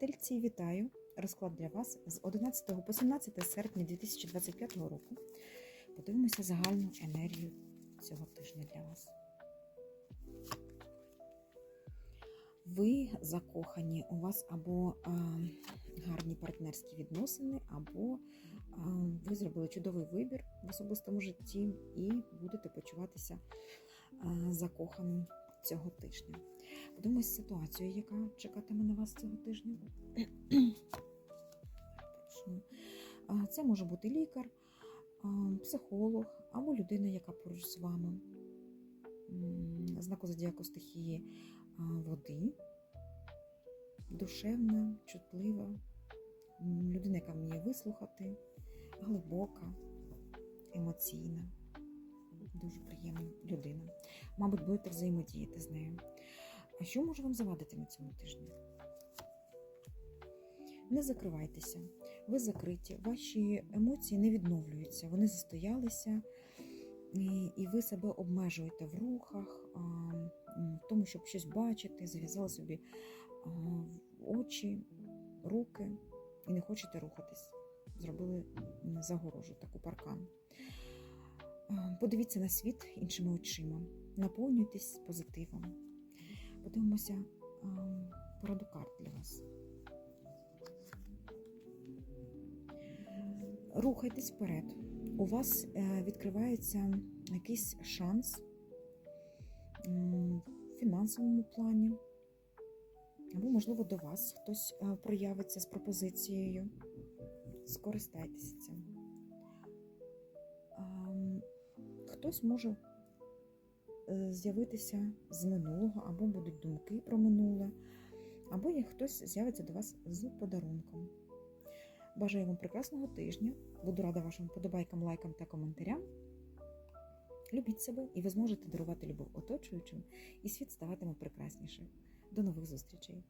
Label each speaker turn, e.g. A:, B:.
A: Тельці, вітаю! Розклад для вас з 11 по 17 серпня 2025 року. Подивимося загальну енергію цього тижня для вас. Ви закохані, у вас або а, гарні партнерські відносини, або а, ви зробили чудовий вибір в особистому житті і будете почуватися а, закоханим цього тижня. Подивимось ситуацію, яка чекатиме на вас цього тижня. Це може бути лікар, психолог або людина, яка поруч з вами. Знаку зодіаку стихії води, душевна, чутлива, людина, яка вміє вислухати, глибока, емоційна, дуже приємна людина. Мабуть, будете взаємодіяти з нею. А що може вам завадити на цьому тижні? Не закривайтеся, ви закриті, ваші емоції не відновлюються, вони застоялися, і ви себе обмежуєте в рухах, в тому, щоб щось бачити, зав'язали собі очі, руки і не хочете рухатись. Зробили загорожу, таку паркан. Подивіться на світ іншими очима, наповнюйтесь позитивом. Подивимося а, пораду карт для вас. Рухайтесь вперед. У вас е, відкривається якийсь шанс в фінансовому плані, або, можливо, до вас хтось е, проявиться з пропозицією. Скористайтеся цим. Хтось може з'явитися з минулого, або будуть думки про минуле, або як хтось з'явиться до вас з подарунком. Бажаю вам прекрасного тижня. Буду рада вашим подобайкам, лайкам та коментарям. Любіть себе, і ви зможете дарувати любов оточуючим, і світ ставатиме прекраснішим. До нових зустрічей!